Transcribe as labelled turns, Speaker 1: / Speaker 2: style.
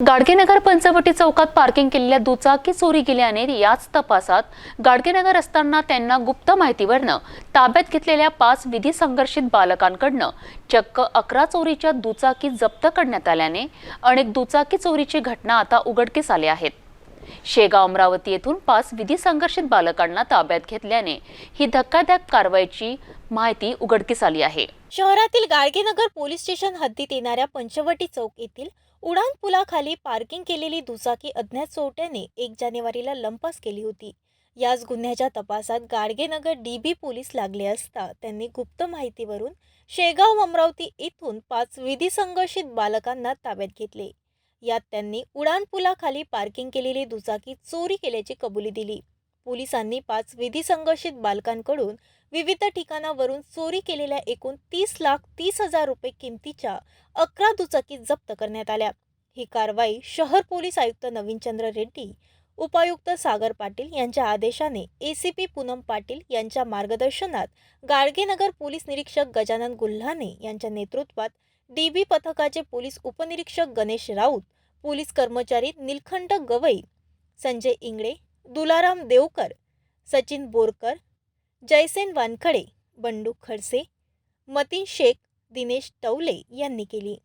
Speaker 1: गाडगेनगर पंचवटी चौकात पार्किंग केलेल्या दुचाकी चोरी गेल्याने याच तपासात गाडगेनगर असताना त्यांना गुप्त माहितीवरनं ताब्यात घेतलेल्या पाच विधी संघर्षित बालकांकडनं चक्क अकरा चोरीच्या दुचाकी जप्त करण्यात आल्याने अनेक दुचाकी चोरीची घटना आता उघडकीस आल्या आहेत. शेगाव अमरावती येथून पाच विधी संघर्षित बालकांना ताब्यात घेतल्याने ही धक्कादायक कारवाईची माहिती उघडकीस आली आहे.
Speaker 2: शहरातील गाडगेनगर पोलीस स्टेशन हद्दीत येणाऱ्या पंचवटी चौक येथील उडान पुलाखाली पार्किंग केलेली दुचाकी अज्ञात चोरट्याने एक जानेवारीला लंपास केली होती. याच गुन्ह्याच्या तपासात गाडगेनगर डी बी पोलीस लागले असता त्यांनी गुप्त माहितीवरून शेगाव अमरावती येथून पाच विधी संघर्षित बालकांना ताब्यात घेतले. यात त्यांनी उडान पुलाखाली पार्किंग केलेली दुचाकी चोरी केल्याची कबुली दिली. पोलिसांनी पाच विधी संघर्षित बालकांकडून विविध ठिकाणावरून चोरी केलेल्या एकूण तीस लाख तीस हजार रुपये किमतीच्या अकरा दुचाकी जप्त करण्यात आल्या. ही कारवाई शहर पोलीस आयुक्त नवीनचंद्र रेड्डी उपायुक्त सागर पाटील यांच्या आदेशाने एसीपी पूनम पाटील यांच्या मार्गदर्शनात गाडगेनगर पोलीस निरीक्षक गजानन गुल्हाने यांच्या नेतृत्वात डीबी पथकाचे पोलीस उपनिरीक्षक गणेश राऊत पोलीस कर्मचारी निलखंड गवई संजय इंगळे दुलाराम देवकर सचिन बोरकर जयसेन वानखडे बंडू खडसे मतीन शेख दिनेश टवले यांनी केली.